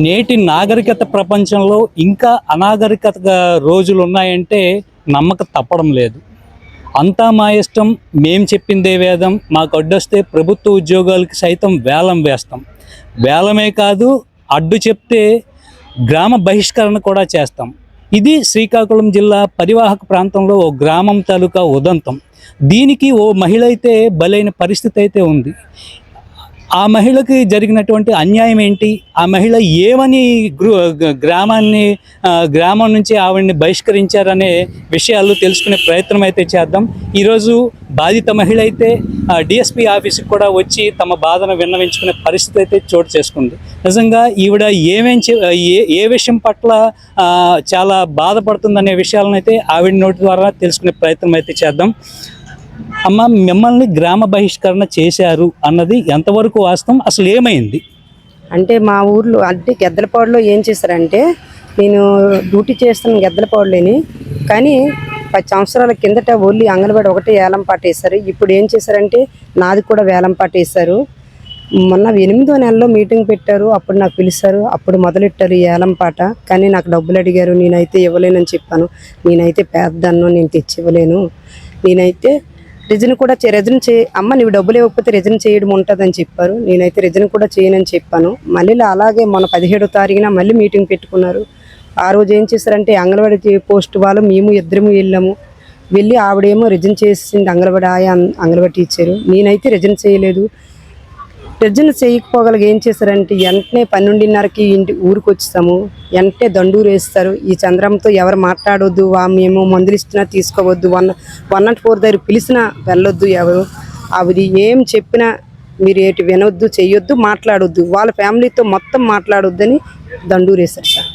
నేటి నాగరికత ప్రపంచంలో ఇంకా అనాగరికత రోజులు ఉన్నాయంటే నమ్మక తప్పడం లేదు. అంతా మా ఇష్టం మేం చెప్పిందే వేదం మాకు అడ్డొస్తే ప్రభుత్వ ఉద్యోగాలకి సైతం వేలం వేస్తాం. వేలమే కాదు అడ్డు చెప్తే గ్రామ బహిష్కరణ కూడా చేస్తాం. ఇది శ్రీకాకుళం జిల్లా పరివాహక ప్రాంతంలో ఓ గ్రామం తాలూకా ఉదంతం. దీనికి ఓ మహిళ అయితే బలైన పరిస్థితి అయితే ఉంది. ఆ మహిళకి జరిగినటువంటి అన్యాయం ఏంటి? ఆ మహిళ ఏమని గృ గ్రామాన్ని గ్రామం నుంచి ఆవిడని బహిష్కరించారనే విషయాలు తెలుసుకునే ప్రయత్నం అయితే చేద్దాం. ఈరోజు బాధిత మహిళ అయితే డిఎస్పీ ఆఫీస్కి కూడా వచ్చి తమ బాధను విన్నవించుకునే పరిస్థితి అయితే చోటు చేసుకుంది. నిజంగా ఈవిడ ఏమేం చె- ఏ ఏ విషయం పట్ల చాలా బాధపడుతుందనే విషయాలను అయితే ఆవిడ నోటి ద్వారా తెలుసుకునే ప్రయత్నం అయితే చేద్దాం. అమ్మ మిమ్మల్ని గ్రామ బహిష్కరణ చేశారు అన్నది ఎంతవరకు వాస్తవం? అసలు ఏమైంది? అంటే మా ఊర్లో అంటే గెద్దలపాడులో ఏం చేశారంటే నేను డ్యూటీ చేస్తున్న గెద్దలపాడులేని కానీ పది సంవత్సరాల కిందట ఓన్లీ అంగన్వాడి ఒకటే వేలం పాట వేశారు. ఇప్పుడు ఏం చేశారంటే నాది కూడా వేలం పాట వేశారు. మొన్న ఎనిమిదో నెలలో మీటింగ్ పెట్టారు అప్పుడు నాకు పిలిచారు అప్పుడు మొదలెట్టారు ఈ ఏలం పాట. కానీ నాకు డబ్బులు అడిగారు నేనైతే ఇవ్వలేనని చెప్పాను. నేనైతే పేద్దన్ను నేను తెచ్చి ఇవ్వలేను నేనైతే రిజన్ కూడా రిజన్ చే అమ్మ నీవు డబ్బులు ఇవ్వకపోతే రిజన్ చేయడం ఉంటుందని చెప్పారు. నేనైతే రిజన్ కూడా చేయనని చెప్పాను. మళ్ళీ అలాగే మొన్న పదిహేడో తారీఖున మళ్ళీ మీటింగ్ పెట్టుకున్నారు. ఆ రోజు ఏం చేశారంటే అంగన్వాడీ పోస్ట్ వాళ్ళు మేము ఇద్దరము వెళ్ళాము. వెళ్ళి ఆవిడేమో రిజన్ చేసింది అంగన్వాడీ ఆయా అంగన్వాడీ టీచరు. నేనైతే రిజన్ చేయలేదు. రిజన్ చేయకపోగలగా ఏం చేశారంటే వెంటనే పన్నెండున్నరకి ఇంటి ఊరికి వచ్చేసాము వెంటనే దండూరు వేస్తారు. ఈ చంద్రంతో ఎవరు మాట్లాడొద్దు వా మేము మందులు ఇస్తున్నా తీసుకోవద్దు వన్ వన్ నాట్ ఫోర్ దగ్గర పిలిచినా వెళ్ళొద్దు ఎవరు. అవి ఏం చెప్పినా మీరు ఏటి వినొద్దు చెయ్యొద్దు మాట్లాడొద్దు. వాళ్ళ ఫ్యామిలీతో మొత్తం మాట్లాడొద్దని దండూరు వేశారు సార్.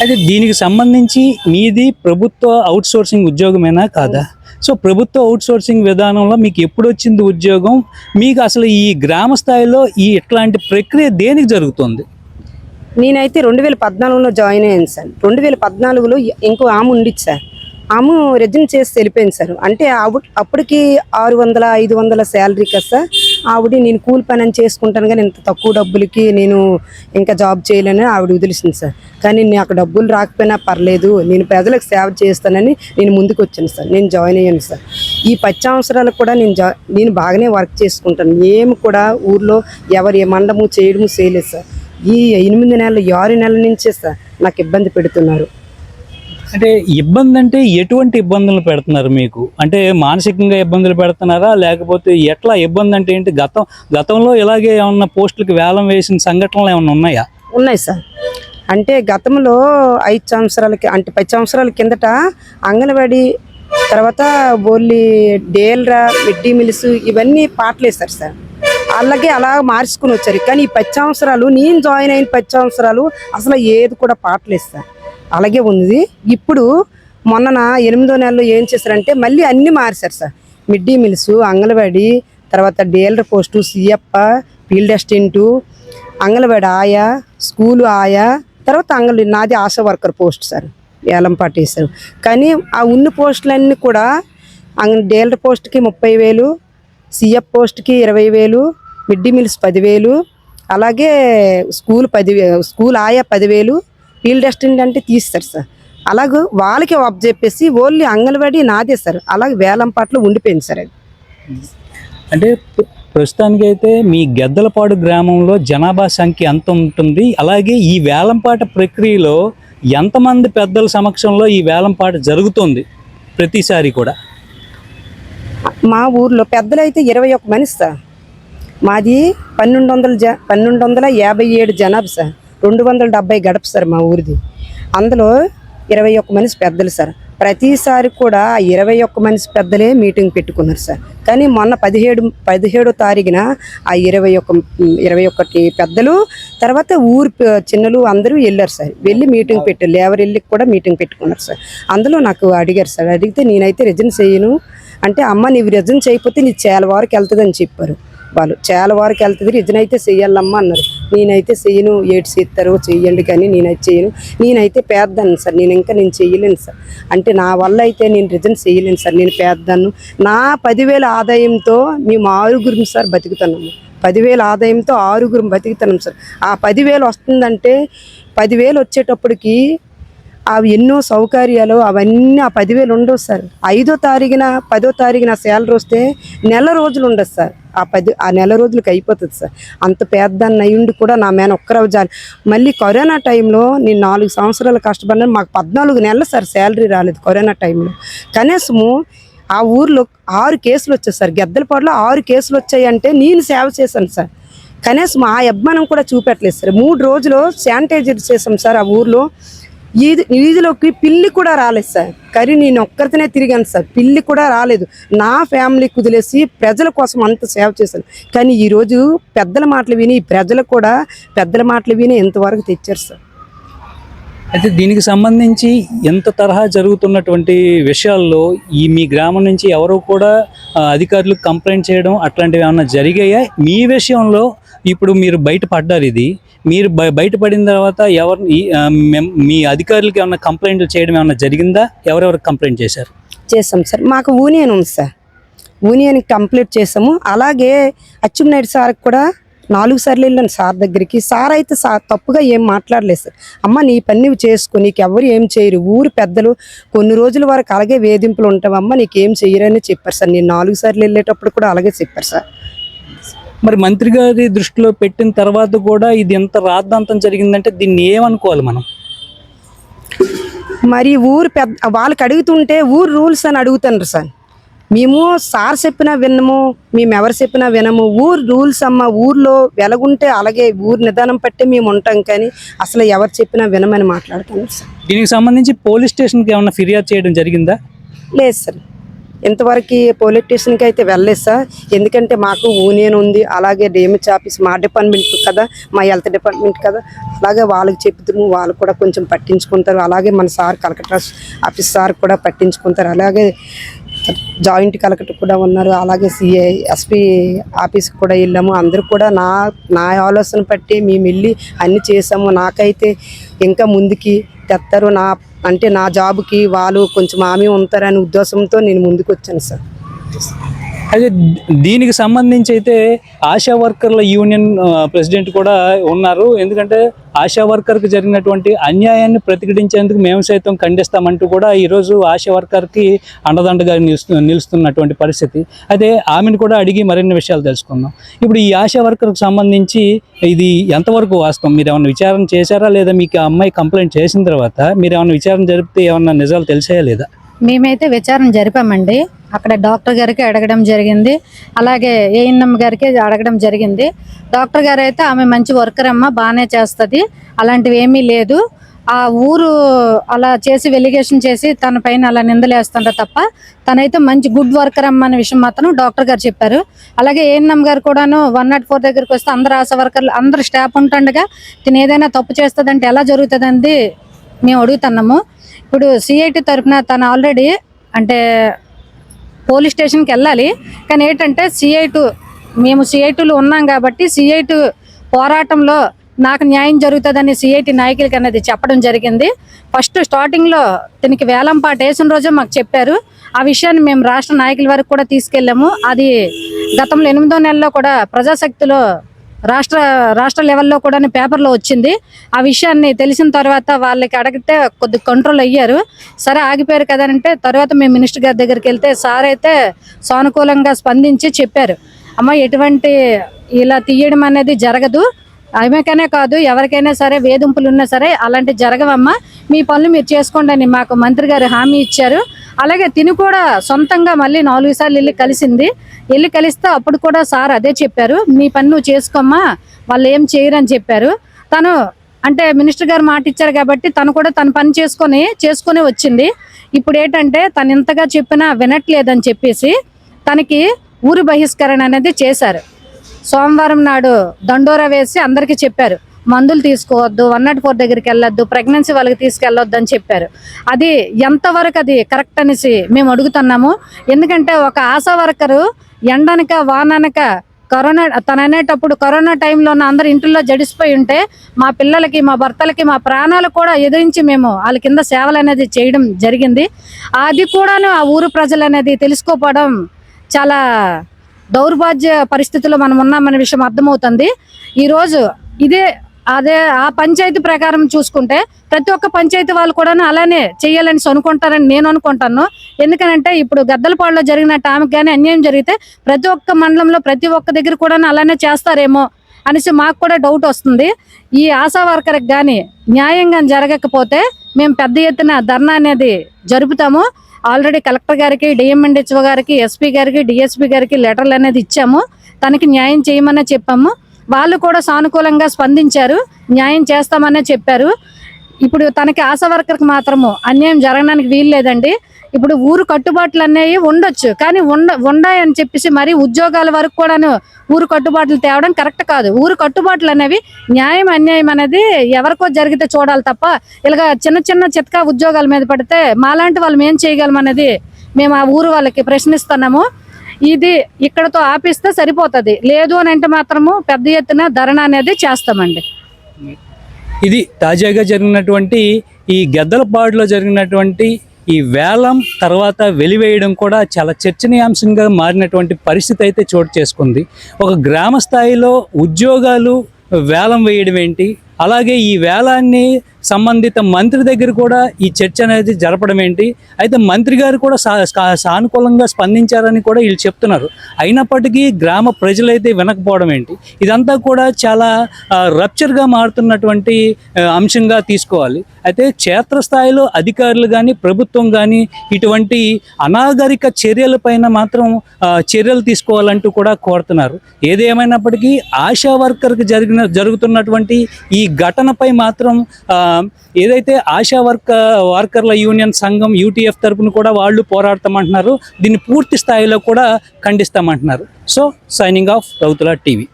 అయితే దీనికి సంబంధించి మీది ప్రభుత్వ అవుట్ సోర్సింగ్ ఉద్యోగమేనా కాదా? సో ప్రభుత్వ అవుట్సోర్సింగ్ విధానంలో మీకు ఎప్పుడు వచ్చింది ఉద్యోగం? మీకు అసలు ఈ గ్రామ స్థాయిలో ఈ ఇట్లాంటి ప్రక్రియ దేనికి జరుగుతుంది? నేనైతే రెండు వేల పద్నాలుగులో జాయిన్ అయ్యాను సార్. రెండు వేల పద్నాలుగులో ఇంకో ఆమె ఉండిచ్చు సార్. ఆమె రిజన్ చేసి వెళ్ళిపోయింది సార్. అంటే అప్పటికి ఆరు వందల ఐదు వందల శాలరీ కదా సార్. ఆవిడ నేను కూలి పని అని చేసుకుంటాను కానీ ఇంత తక్కువ డబ్బులకి నేను ఇంకా జాబ్ చేయలేని ఆవిడ వదిలేసింది సార్. కానీ నాకు డబ్బులు రాకపోయినా పర్లేదు నేను ప్రజలకు సేవ చేస్తానని నేను ముందుకు వచ్చాను సార్. నేను జాయిన్ అయ్యాను సార్. ఈ పది కూడా నేను జా నేను బాగానే వర్క్ చేసుకుంటాను. ఏమి కూడా ఊర్లో ఎవరు ఏ మండము చేయడము చేయలేదు సార్. ఈ ఎనిమిది నెలలు ఆరు నెలల నుంచే సార్ నాకు ఇబ్బంది పెడుతున్నారు. అంటే ఇబ్బంది అంటే ఎటువంటి ఇబ్బందులు పెడుతున్నారు మీకు? అంటే మానసికంగా ఇబ్బందులు పెడుతున్నారా? లేకపోతే ఎట్లా ఇబ్బంది అంటే ఏంటి? గతం గతంలో ఇలాగే ఏమన్నా పోస్టులకు వేలం వేసిన సంఘటనలు ఏమైనా ఉన్నాయా? ఉన్నాయి సార్. అంటే గతంలో ఐదు సంవత్సరాలకి అంటే పది సంవత్సరాల కిందట అంగన్వాడి తర్వాత బోర్లీ డేల్రా మిడ్డీ మిల్స్ ఇవన్నీ పాటలు వేస్తారు సార్. అలాగే అలా మార్చుకుని వచ్చారు. కానీ ఈ పది సంవత్సరాలు నేను జాయిన్ అయిన పది సంవత్సరాలు అసలు ఏది కూడా పాటలు సార్. అలాగే ఉంది ఇప్పుడు మొన్న ఎనిమిదో నెలలో ఏం చేశారంటే మళ్ళీ అన్నీ మార్చారు sir. Mid day meals Anganwadi తర్వాత డీలర్ పోస్టు సిఎప్ప ఫీల్డ్ అసిస్టెంటు అంగన్వాడి ఆయా స్కూలు ఆయా తర్వాత అంగన్ నాది ఆశా వర్కర్ పోస్ట్ సార్. ఏలంపాటి వేశారు కానీ ఆ ఉన్న పోస్టులన్నీ కూడా అంగ డేలర్ పోస్ట్కి ముప్పై వేలు సిఎఫ్ పోస్ట్కి ఇరవై వేలు మిడ్ మిల్స్ పదివేలు అలాగే స్కూల్ పది స్కూల్ ఆయా పదివేలు ఫీల్డ్ అసిస్టెంట్ అంటే తీస్తారు సార్. అలాగే వాళ్ళకి ఆఫ్ చెప్పేసి ఓన్లీ అంగన్వాడీ నాదే సార్. అలాగే వేలంపాట్లో ఉండిపోయింది సార్ అది. అంటే ప్ర- ప్రస్తుతానికైతే మీ గెద్దలపాడు గ్రామంలో జనాభా సంఖ్య ఎంత ఉంటుంది? అలాగే ఈ వేలంపాట ప్రక్రియలో ఎంతమంది పెద్దల సమక్షంలో ఈ వేలంపాట జరుగుతుంది ప్రతిసారి కూడా? మా ఊర్లో పెద్దలైతే ఇరవై ఒక్క మనిషి సార్. మాది పన్నెండు వందల జ పన్నెండు వందల యాభై ఏడు జనాభా సార్. రెండు వందల డెబ్బై గడప సార్ మా ఊరిది. అందులో ఇరవై ఒక్క మనిషి పెద్దలు సార్. ప్రతిసారి కూడా ఇరవై ఒక్క మనిషి పెద్దలే మీటింగ్ పెట్టుకున్నారు సార్. కానీ మొన్న పదిహేడు పదిహేడో తారీఖున ఆ ఇరవై ఒక్క ఇరవై ఒకటి పెద్దలు తర్వాత ఊరు చిన్నలు అందరూ వెళ్ళారు సార్. వెళ్ళి మీటింగ్ పెట్టారు. లేవర్ వెళ్ళి కూడా మీటింగ్ పెట్టుకున్నారు సార్. అందులో నాకు అడిగారు సార్. అడిగితే నేనైతే రిజన్ చేయను. అంటే అమ్మ నీవు రిజన్ చేయకపోతే నీ చాలా వరకు వెళ్తుందని చెప్పారు. వాళ్ళు చాలా వారికి వెళ్తుంది. రిజన్ అయితే చెయ్యాలమ్మా అన్నారు. నేనైతే చెయ్యను. ఏడు చేస్తారు. చెయ్యండి కానీ నేనైతే చేయను నేనైతే పేద్దాను సార్. నేను ఇంకా నేను చెయ్యలేను సార్. అంటే నా వల్ల అయితే నేను రిజన్ చేయలేను సార్. నేను పేద్దాను నా పదివేల ఆదాయంతో మేము ఆరుగురు సార్ బతుకుతున్నాము పదివేల ఆదాయంతో ఆరుగురు బతుకుతున్నాం సార్. ఆ పదివేలు వస్తుందంటే పదివేలు వచ్చేటప్పటికి అవి ఎన్నో సౌకర్యాలు అవన్నీ ఆ పదివేలు ఉండవు సార్. ఐదో తారీఖున పదో తారీఖున శాలరీ వస్తే నెల రోజులు ఉండదు సార్. ఆ పది ఆ నెల రోజులకి అయిపోతుంది సార్. అంత పెద్ద నయ్యుండి కూడా నా మేన ఒక్కరవ జాలి. మళ్ళీ కరోనా టైంలో నేను నాలుగు సంవత్సరాలు కష్టపడినా మాకు పద్నాలుగు నెలలు సార్ శాలరీ రాలేదు కరోనా టైంలో. కనీసము ఆ ఊర్లో ఆరు కేసులు వచ్చాయి సార్. గెద్దలపాడులో ఆరు కేసులు వచ్చాయంటే నేను సేవ చేశాను సార్. కనీసం ఆ అభిమానం కూడా చూపెట్టలేదు సార్. మూడు రోజులు శానిటైజర్ చేసాం సార్ ఆ ఊర్లో. ఈది వీధిలోకి పిల్లి కూడా రాలేదు సార్. కర్రీ నేను ఒక్కరితోనే తిరిగాను సార్. పిల్లి కూడా రాలేదు. నా ఫ్యామిలీ కుదిలేసి ప్రజల కోసం అంత సేవ చేశాను. కానీ ఈరోజు పెద్దల మాటలు విని ఈ ప్రజలు కూడా పెద్దల మాటలు విని ఇంతవరకు తెచ్చారు సార్. అయితే దీనికి సంబంధించి ఎంత తరహా జరుగుతున్నటువంటి విషయాల్లో ఈ మీ గ్రామం నుంచి ఎవరు కూడా అధికారులకు కంప్లైంట్ చేయడం అట్లాంటివి ఏమైనా జరిగాయా? మీ విషయంలో ఇప్పుడు మీరు బయటపడ్డారు ఇది. మీరు బయటపడిన తర్వాత ఎవరు మీ అధికారులకి ఏమైనా కంప్లైంట్లు చేయడం ఏమైనా జరిగిందా? ఎవరెవరు కంప్లైంట్ చేశారు? చేస్తాం సార్. మాకు యూనియన్ ఉంది సార్. యూనియన్ కంప్లీట్ చేసాము అలాగే అచ్చెన్నాయుడు సార్కి కూడా నాలుగు సార్లు వెళ్ళాను సార్ దగ్గరికి. సార్ అయితే సార్ తప్పుగా ఏం మాట్లాడలేదు సార్. అమ్మ నీ పని నువ్వు చేసుకో నీకు ఎవరు ఏం చేయరు. ఊరు పెద్దలు కొన్ని రోజుల వరకు అలాగే వేధింపులు ఉంటావమ్మ నీకు ఏం చెయ్యరని చెప్పారు సార్. నేను నాలుగు సార్లు వెళ్ళేటప్పుడు కూడా అలాగే చెప్పారు సార్. మరి మంత్రి గారి దృష్టిలో పెట్టిన తర్వాత కూడా ఇది ఎంత రాద్ధాంతం జరిగిందంటే దీన్ని ఏమనుకోవాలి మనం? మరి ఊరు పెద్ద వాళ్ళకి అడుగుతుంటే ఊరు రూల్స్ అని అడుగుతున్నారు సార్. మేము సార్ చెప్పినా వినము మేము ఎవరు చెప్పినా వినము. ఊరు రూల్స్ అమ్మ ఊర్లో వెలగుంటే అలాగే ఊరు నిదానం పట్టే మేము ఉంటాం కానీ అసలు ఎవరు చెప్పినా వినమని మాట్లాడుతున్నారు సార్. దీనికి సంబంధించి పోలీస్ స్టేషన్కి ఏమన్నా ఫిర్యాదు చేయడం జరిగిందా? లేదు సార్. ఇంతవరకు పోలీస్ స్టేషన్కి అయితే వెళ్ళలేదు సార్. ఎందుకంటే మాకు యూనియన్ ఉంది అలాగే డిఎంహెచ్ ఆఫీస్ మా డిపార్ట్మెంట్ కదా మా హెల్త్ డిపార్ట్మెంట్ కదా. అలాగే వాళ్ళకి చెప్తాము వాళ్ళు కూడా కొంచెం పట్టించుకుంటారు. అలాగే మన సార్ కలెక్టర్ ఆఫీస్ సార్ కూడా పట్టించుకుంటారు. అలాగే జాయింట్ కలెక్టర్ కూడా ఉన్నారు అలాగే సిఐ ఎస్పీ ఆఫీస్కి కూడా వెళ్ళాము. అందరూ కూడా నా నా ఆలోచన బట్టి మేము వెళ్ళి అన్నీ చేసాము నాకైతే ఇంకా ముందుకి తెస్తారు నా అంటే నా జాబ్కి వాళ్ళు కొంచెం హామీ ఉంటారనే ఉద్దేశంతో నేను ముందుకు వచ్చాను సార్. అయితే దీనికి సంబంధించి అయితే ఆశా వర్కర్ల యూనియన్ ప్రెసిడెంట్ కూడా ఉన్నారు. ఎందుకంటే ఆశా వర్కర్కి జరిగినటువంటి అన్యాయాన్ని ప్రతిఘటించేందుకు మేము సైతం ఖండిస్తామంటూ కూడా ఈరోజు ఆశా వర్కర్కి అండదండగా నిలుస్తు నిలుస్తున్నటువంటి పరిస్థితి. అయితే ఆమెను కూడా అడిగి మరిన్ని విషయాలు తెలుసుకుందాం. ఇప్పుడు ఈ ఆశా వర్కర్కి సంబంధించి ఇది ఎంతవరకు వాస్తవం? మీరు ఏమైనా విచారణ చేశారా? లేదా మీకు ఆ అమ్మాయి కంప్లైంట్ చేసిన తర్వాత మీరు ఏమైనా విచారణ జరిపితే ఏమన్నా నిజాలు తెలిసాయా లేదా? మేమైతే విచారణ జరిపామండి. అక్కడ డాక్టర్ గారికి అడగడం జరిగింది. అలాగే ఏఎన్ఎం గారికి అడగడం జరిగింది. డాక్టర్ గారు అయితే ఆమె మంచి వర్కర్ అమ్మ బాగానే చేస్తుంది. అలాంటివి ఏమీ లేదు. ఆ ఊరు అలా చేసి వెలిగేషన్ చేసి తన పైన అలా నిందలేస్తుంట తప్ప తనైతే మంచి గుడ్ వర్కర్ అమ్మ అనే విషయం మాత్రం డాక్టర్ గారు చెప్పారు. అలాగే ఏఎన్ఎం గారు కూడాను వన్ నాట్ ఫోర్ దగ్గరికి వస్తే అందరు ఆశా వర్కర్లు అందరు స్టాఫ్ ఉంటుండగా తిని ఏదైనా తప్పు చేస్తుందంటే ఎలా జరుగుతుందండి మేము అడుగుతున్నాము. ఇప్పుడు సిఐటి తరఫున తను ఆల్రెడీ అంటే పోలీస్ స్టేషన్కి వెళ్ళాలి. కానీ ఏంటంటే సిఐ టూ మేము సిఐ టూలో ఉన్నాం కాబట్టి సిఐ టూ పోరాటంలో నాకు న్యాయం జరుగుతుందని సిఐటి నాయకులకి అనేది చెప్పడం జరిగింది. ఫస్ట్ స్టార్టింగ్లో దీనికి వేలం పాట వేసిన రోజే మాకు చెప్పారు. ఆ విషయాన్ని మేము రాష్ట్ర నాయకుల వరకు కూడా తీసుకెళ్ళాము. అది గతంలో ఎనిమిదో నెలలో కూడా ప్రజాశక్తిలో రాష్ట్ర రాష్ట్ర లెవెల్లో కూడా పేపర్లో వచ్చింది. ఆ విషయాన్ని తెలిసిన తర్వాత వాళ్ళకి అడిగితే కొద్ది కంట్రోల్ అయ్యారు. సరే ఆగిపోయారు కదా అంటే తర్వాత మేము మినిస్టర్ గారి దగ్గరికి వెళ్తే సార్ అయితే సానుకూలంగా స్పందించి చెప్పారు. అమ్మ ఎటువంటి ఇలా తీయడం అనేది జరగదు. ఆమెకనే కాదు ఎవరికైనా సరే వేధింపులు ఉన్నా సరే అలాంటి జరగవమ్మా. మీ పనులు మీరు చేసుకోండి అని మాకు మంత్రి గారు హామీ ఇచ్చారు. అలాగే తిని కూడా సొంతంగా మళ్ళీ నాలుగు సార్లు వెళ్ళి కలిసింది. వెళ్ళి కలిస్తే అప్పుడు కూడా సార్ అదే చెప్పారు మీ పని నువ్వు చేసుకోమ్మా వాళ్ళు ఏం చేయరని చెప్పారు. తను అంటే మినిస్టర్ గారు మాట ఇచ్చారు కాబట్టి తను కూడా తన పని చేసుకొని చేసుకుని వచ్చింది. ఇప్పుడు ఏంటంటే తను ఇంతగా చెప్పినా వినట్లేదని చెప్పేసి తనకి ఊరు బహిష్కరణ అనేది చేశారు. సోమవారం నాడు దండోరా వేసి అందరికీ చెప్పారు. మందులు తీసుకోవద్దు వన్ నాట్ ఫోర్ దగ్గరికి వెళ్ళొద్దు ప్రెగ్నెన్సీ వాళ్ళకి తీసుకెళ్ళొద్దు అని చెప్పారు. అది ఎంతవరకు అది కరెక్ట్ అనేసి మేము అడుగుతున్నాము. ఎందుకంటే ఒక ఆశా వర్కరు ఎండనక వాననక కరోనా తను అనేటప్పుడు కరోనా టైంలో అందరు ఇంట్లో జడిసిపోయి ఉంటే మా పిల్లలకి మా భర్తలకి మా ప్రాణాలు కూడా ఎదిరించి మేము వాళ్ళ కింద సేవలు అనేది చేయడం జరిగింది. అది కూడాను ఆ ఊరు ప్రజలు అనేది తెలుసుకోపోవడం చాలా దౌర్భాగ్య పరిస్థితుల్లో మనం ఉన్నామనే విషయం అర్థమవుతుంది. ఈరోజు ఇదే అదే ఆ పంచాయతీ ప్రకారం చూసుకుంటే ప్రతి ఒక్క పంచాయతీ వాళ్ళు కూడా అలానే చేయాలని అనుకుంటారని నేను అనుకుంటాను. ఎందుకనంటే ఇప్పుడు గద్దలపాడులో జరిగినట్టు ఆమెకు కానీ అన్యాయం జరిగితే ప్రతి ఒక్క మండలంలో ప్రతి ఒక్క దగ్గర కూడా అలానే చేస్తారేమో అనేసి మాకు కూడా డౌట్ వస్తుంది. ఈ ఆశా వర్కర్కి కానీ న్యాయంగా జరగకపోతే మేము పెద్ద ఎత్తున ధర్నా అనేది జరుపుతాము. ఆల్రెడీ కలెక్టర్ గారికి డిఎంఎండిహెచ్ఓ గారికి ఎస్పీ గారికి డిఎస్పీ గారికి లెటర్లు అనేది ఇచ్చాము. తనకి న్యాయం చేయమని చెప్పాము. వాళ్ళు కూడా సానుకూలంగా స్పందించారు న్యాయం చేస్తామనే చెప్పారు. ఇప్పుడు తనకి ఆశా వర్కర్కి మాత్రము అన్యాయం జరగడానికి వీలు లేదండి. ఇప్పుడు ఊరు కట్టుబాట్లు అనేవి ఉండొచ్చు కానీ ఉండ ఉండాయని చెప్పేసి మరి ఉద్యోగాల వరకు కూడాను ఊరు కట్టుబాట్లు తేవడం కరెక్ట్ కాదు. ఊరు కట్టుబాట్లు అనేవి న్యాయం అన్యాయం అనేది ఎవరికో జరిగితే చూడాలి తప్ప ఇలాగ చిన్న చిన్న చిత్కా ఉద్యోగాల మీద పడితే మాలాంటి వాళ్ళు ఏం చేయగలం అనేది మేము ఆ ఊరు వాళ్ళకి ప్రశ్నిస్తున్నాము. ఇది ఇక్కడతో ఆపిస్తే సరిపోతుంది. లేదు అని అంటే మాత్రము పెద్ద ఎత్తున ధరణ అనేది చేస్తామండి. ఇది తాజాగా జరిగినటువంటి ఈ గెద్దలపాడులో జరిగినటువంటి ఈ వేలం తర్వాత వెలివేయడం కూడా చాలా చర్చనీయాంశంగా మారినటువంటి పరిస్థితి అయితే చోటు చేసుకుంది. ఒక గ్రామ స్థాయిలో ఉద్యోగాలు వేలం వేయడం ఏంటి? అలాగే ఈ వేలాన్ని సంబంధిత మంత్రి దగ్గర కూడా ఈ చర్చ అనేది జరపడం ఏంటి? అయితే మంత్రి గారు కూడా సా సానుకూలంగా స్పందించారని కూడా వీళ్ళు చెప్తున్నారు. అయినప్పటికీ గ్రామ ప్రజలైతే వినకపోవడం ఏంటి? ఇదంతా కూడా చాలా రప్చర్గా మారుతున్నటువంటి అంశంగా తీసుకోవాలి. అయితే క్షేత్రస్థాయిలో అధికారులు కానీ ప్రభుత్వం కానీ ఇటువంటి అనాగరిక చర్యలపైన మాత్రం చర్యలు తీసుకోవాలంటూ కూడా కోరుతున్నారు. ఏదేమైనప్పటికీ ఆశా వర్కర్కి జరిగిన జరుగుతున్నటువంటి ఈ ఘటనపై మాత్రం ఆ, ఏదైతే ఆశా వర్క వర్కర్ల యూనియన్ సంఘం యూటీఎఫ్ తరపున కూడా వాళ్ళు పోరాడతామంటున్నారు దీన్ని పూర్తి స్థాయిలో కూడా ఖండిస్తామంటున్నారు. So signing off Rauthula TV.